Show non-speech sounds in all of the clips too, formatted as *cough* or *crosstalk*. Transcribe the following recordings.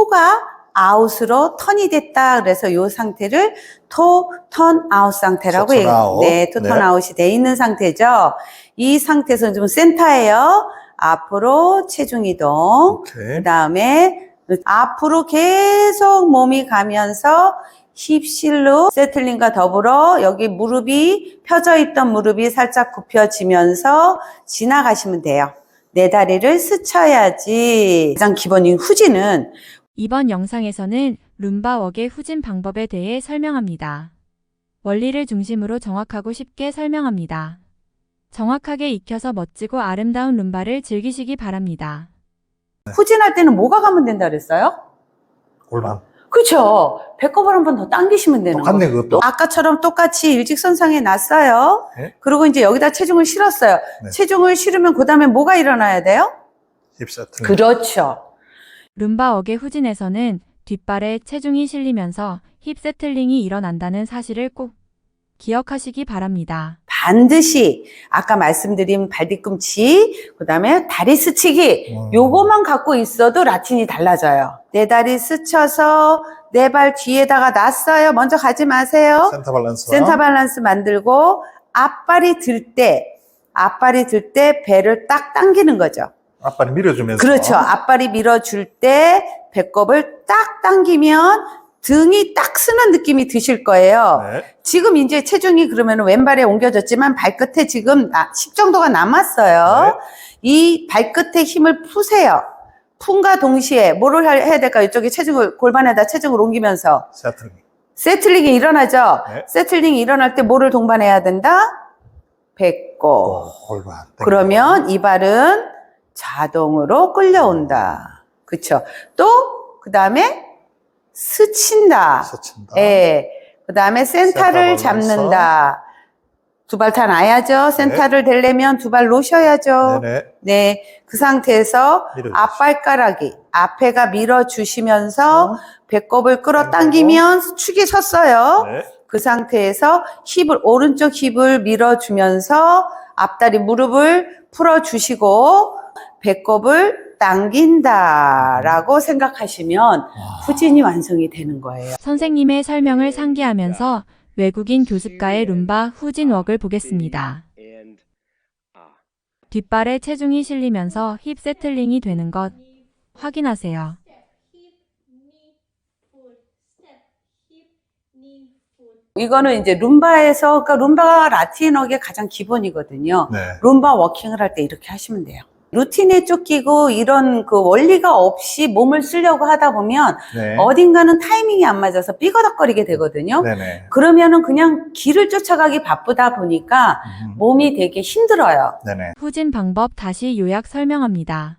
토가 아웃으로 턴이 됐다. 그래서 이 상태를 토, 턴 아웃 상태라고 얘기- 아웃. 네, 토, 턴 네. 아웃이 돼 있는 상태죠. 이 상태에서는 좀 센터예요. 앞으로 체중 이동. 그 다음에 앞으로 계속 몸이 가면서 힙실로 세틀링과 더불어 여기 무릎이 펴져 있던 무릎이 살짝 굽혀지면서 지나가시면 돼요. 내 다리를 스쳐야지. 가장 기본인 후지는 이번 영상에서는 룸바 웍의 후진 방법에 대해 설명합니다. 원리를 중심으로 정확하고 쉽게 설명합니다. 정확하게 익혀서 멋지고 아름다운 룸바를 즐기시기 바랍니다. 후진할 때는 뭐가 가면 된다 그랬어요? 골반. 그쵸. 배꼽을 한 번 더 당기시면 되는 똑같네, 거예요. 그것도. 아까처럼 똑같이 일직선상에 놨어요. 네. 그리고 이제 여기다 체중을 실었어요. 네. 체중을 실으면 그 다음에 뭐가 일어나야 돼요? 힙 세트. 그렇죠. 룸바 웍의 후진에서는 뒷발에 체중이 실리면서 힙 세틀링이 일어난다는 사실을 꼭 기억하시기 바랍니다. 반드시 아까 말씀드린 발 뒤꿈치, 그 다음에 다리 스치기, 음. 요거만 갖고 있어도 라틴이 달라져요. 내 다리 스쳐서 내 발 뒤에다가 놨어요. 먼저 가지 마세요. 센터 밸런스. 센터 밸런스 만들고 앞발이 들 때, 앞발이 들 때 배를 딱 당기는 거죠. 앞발이 밀어주면서. 그렇죠. 앞발이 밀어줄 때 배꼽을 딱 당기면 등이 딱 쓰는 느낌이 드실 거예요. 네. 지금 이제 체중이 그러면 왼발에 옮겨졌지만 발끝에 지금 10 정도가 남았어요. 네. 이 발끝에 힘을 푸세요. 푼과 동시에 뭐를 할- 해야 될까요? 이쪽에 체중을 골반에다 체중을 옮기면서 세트. 세틀링이 일어나죠. 네. 세틀링이 일어날 때 뭐를 동반해야 된다? 배꼽. 어, 골반. 그러면 이 발은 자동으로 끌려온다. 그쵸? 또, 그 다음에 스친다. 스친다. 예. 그 다음에 센터를. 잡는다. 두 발 다 놔야죠. 센터를 대려면 두 발 놓으셔야죠. 네네. 네. 그 상태에서 밀어주시죠. 앞발가락이 앞에가 밀어주시면서 어? 배꼽을 끌어 당기면 축이 섰어요. 네. 그 상태에서 힙을, 오른쪽 힙을 밀어주면서 앞다리 무릎을 풀어주시고 배꼽을 당긴다라고 생각하시면 후진이 완성이 되는 거예요. 선생님의 설명을 상기하면서 외국인 교습가의 룸바 후진 웍을 보겠습니다. 뒷발에 체중이 실리면서 힙 세틀링이 되는 것 확인하세요. 이거는 이제 룸바에서, 그러니까 룸바가 라틴어의 가장 기본이거든요. 네. 룸바 워킹을 할 때 이렇게 하시면 돼요. 루틴에 쫓기고 이런 그 원리가 없이 몸을 쓰려고 하다 보면 네. 어딘가는 타이밍이 안 맞아서 삐거덕거리게 되거든요. 네네. 그러면은 그냥 길을 쫓아가기 바쁘다 보니까 음. 몸이 되게 힘들어요. 네네. 후진 방법 다시 요약 설명합니다.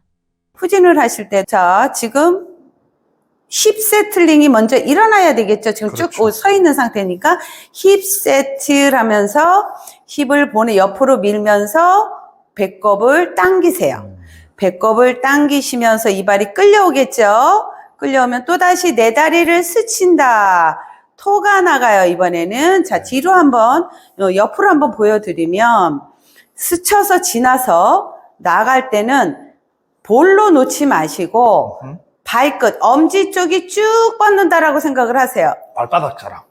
후진을 하실 때, 자, 지금 힙 세틀링이 먼저 일어나야 되겠죠. 지금 그렇죠. 쭉서 있는 상태니까 힙 세틀 하면서 힙을 보내 옆으로 밀면서 배꼽을 당기세요. 음. 배꼽을 당기시면서 이 발이 끌려오겠죠. 끌려오면 또다시 내 다리를 스친다. 토가 나가요, 이번에는. 자, 뒤로 한번, 어, 옆으로 한번 보여드리면, 스쳐서 지나서 나갈 때는 볼로 놓지 마시고, 음. 발끝, 엄지 쪽이 쭉 뻗는다라고 생각을 하세요. 발바닥 자랑.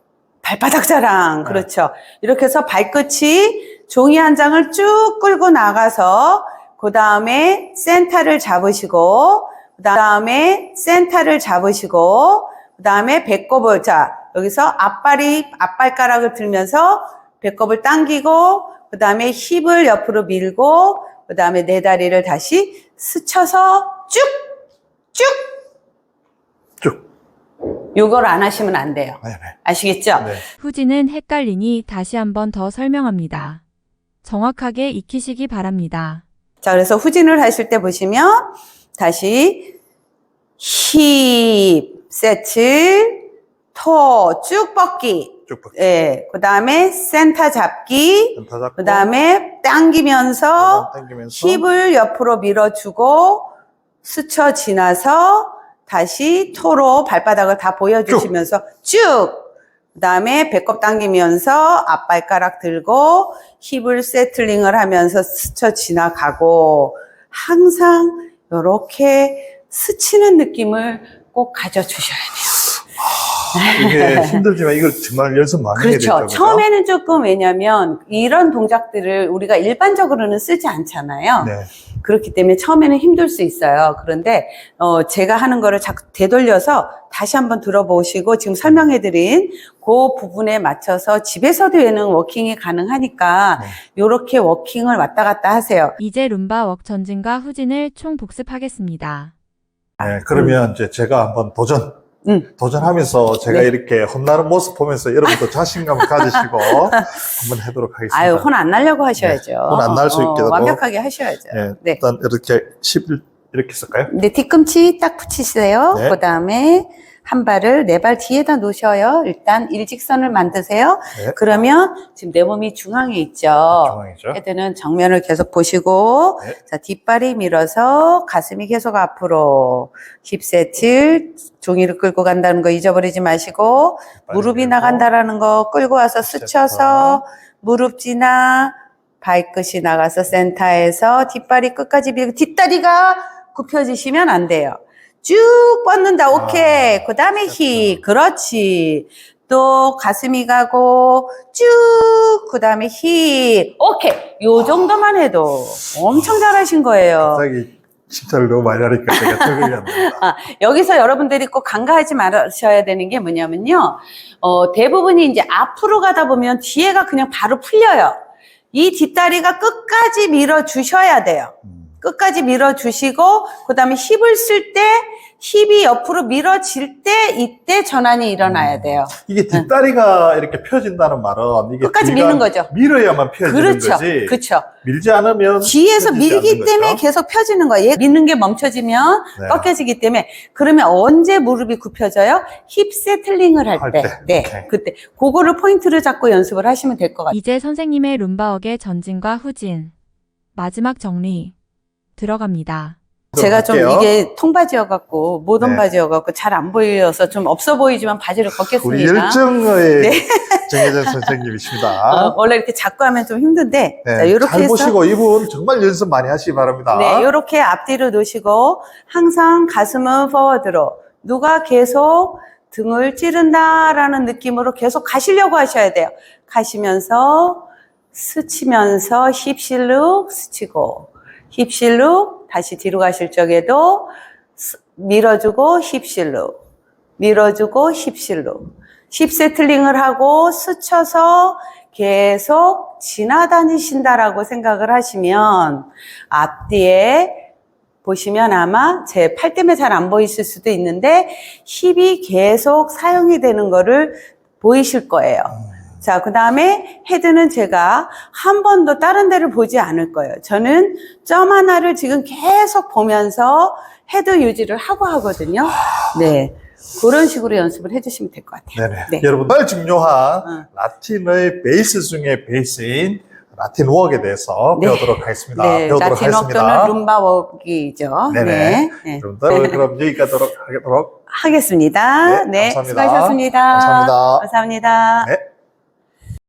발바닥 자랑. 네. 그렇죠. 이렇게 해서 발끝이 종이 한 장을 쭉 끌고 나가서 그 다음에 센터를 잡으시고 그 다음에 센터를 잡으시고 그 다음에 배꼽을 자 여기서 앞발이 앞발가락을 들면서 배꼽을 당기고 그 다음에 힙을 옆으로 밀고 그 다음에 내 다리를 다시 스쳐서 쭉 쭉 쭉. 요걸 안 하시면 안 돼요. 네 네. 아시겠죠? 네. 후진은 헷갈리니 다시 한번 더 설명합니다. 정확하게 익히시기 바랍니다. 자, 그래서 후진을 하실 때 보시면 다시 힙 세트, 토쭉 뻗기, 쭉 뻗기. 예, 그 다음에 센터 잡기, 센터 잡고. 그 다음에 당기면서 당기면서. 힙을 옆으로 밀어주고 스쳐 지나서 다시 토로 발바닥을 다 보여주시면서 쭉. 그 다음에 배꼽 당기면서 앞발가락 들고 힙을 세틀링을 하면서 스쳐 지나가고 항상 이렇게 스치는 느낌을 꼭꼭 가져주셔야 돼요. 이게 힘들지만 이걸 정말 연습 많이 해야 되죠. 그렇죠. 처음에는 조금 왜냐면 이런 동작들을 우리가 일반적으로는 쓰지 않잖아요. 네. 그렇기 때문에 처음에는 힘들 수 있어요. 그런데 어, 제가 하는 거를 자꾸 되돌려서 다시 한번 들어보시고 지금 설명해드린 그 부분에 맞춰서 집에서도 얘는 워킹이 가능하니까 네. 이렇게 워킹을 왔다 갔다 하세요. 이제 룸바 웍 전진과 후진을 총 복습하겠습니다. 네, 그러면 이제 제가 한번 도전, 음. 도전하면서 제가 네. 이렇게 혼나는 모습 보면서 여러분도 자신감을 *laughs* 가지시고 한번 해도록 하겠습니다. 아유 혼안 날려고 하셔야죠. 혼안 날수 어, 있게 완벽하게 하셔야죠. 네, 네. 일단 이렇게 11 이렇게 쓸까요? 네, 뒤꿈치 딱 붙이세요. 네. 그 다음에 한 발을 네 발 뒤에다 놓으셔요. 일단 일직선을 만드세요. 네. 그러면 지금 내 몸이 중앙에 있죠. 중앙이죠. 헤드는 정면을 계속 보시고, 네. 자, 뒷발이 밀어서 가슴이 계속 앞으로 힙 세틀, 종이를 끌고 간다는 거 잊어버리지 마시고, 무릎이 나간다라는 거 끌고 와서 스쳐서 무릎 지나 발끝이 나가서 센터에서 뒷발이 끝까지 밀고 뒷다리가 굽혀지시면 안 돼요. 쭉 뻗는다. 오케이. 아, 그 다음에 힙. 그렇구나. 그렇지. 또 가슴이 가고 쭉 그 다음에 힙. 오케이. 요 정도만 해도 엄청 잘하신 거예요. 갑자기 칭찬을 너무 많이 하니까 제가 적응이 안 됩니다. *laughs* 여기서 여러분들이 꼭 간과하지 마셔야 되는 게 뭐냐면요. 어, 대부분이 이제 앞으로 가다 보면 뒤에가 그냥 바로 풀려요. 이 뒷다리가 끝까지 밀어 주셔야 돼요. 음. 끝까지 밀어 주시고 그 다음에 힙을 쓸 때 힙이 옆으로 밀어질 때 이때 전환이 일어나야 돼요. 이게 뒷다리가 이렇게 펴진다는 말은 이게 끝까지 미는 거죠. 밀어야만 펴지는 그렇죠. 거지. 그렇죠. 밀지 않으면 뒤에서 밀기 때문에 거죠. 계속 펴지는 거예요. 얘 미는 게 멈춰지면 네. 꺾여지기 때문에 그러면 언제 무릎이 굽혀져요? 힙 세틀링을 할 할 때. 때. 네. 오케이. 그때 그거를 포인트를 잡고 연습을 하시면 될 것 같아요. 이제 선생님의 룸바 웍의 전진과 후진. 마지막 정리. 들어갑니다. 제가 좀. 이게 통바지여갖고 모던 네. 바지여갖고 잘 안 보여서 좀 없어 보이지만 바지를 우리 걷겠습니다. 열정의 *laughs* 네. 정혜전 선생님이십니다. 어, 원래 이렇게 잡고 하면 좀 힘든데 네, 자, 이렇게 잘 해서 보시고 이분 정말 연습 많이 하시기 바랍니다. 네, 이렇게 앞뒤로 놓으시고 항상 가슴은 포워드로 누가 계속 등을 찌른다라는 느낌으로 계속 가시려고 하셔야 돼요. 가시면서 스치면서 힙실룩 스치고 힙실룩 다시 뒤로 가실 적에도 스- 밀어주고 힙실룩 밀어주고 힙실룩 힙 세틀링을 하고 스쳐서 계속 지나다니신다라고 생각을 하시면 앞뒤에 보시면 아마 제 팔 때문에 잘 안 보이실 수도 있는데 힙이 계속 사용이 되는 거를 보이실 거예요. 자, 그 다음에 헤드는 제가 한 번도 다른 데를 보지 않을 거예요. 저는 점 하나를 지금 계속 보면서 헤드 유지를 하고 하거든요. 네. 그런 식으로 연습을 해주시면 될 것 같아요. 네네. 네. 여러분, 정말 중요한 응. 라틴의 베이스 중에 베이스인 라틴 웍에 대해서 네. 배우도록 하겠습니다. 네, 배우도록 라틴 하겠습니다. 웍도는 룸바웍이죠. 네네. 네. 네. 여러분들, 그럼 여기까지 하도록. 하겠습니다. 네, 네, 감사합니다. 수고하셨습니다. 감사합니다. 감사합니다. 네.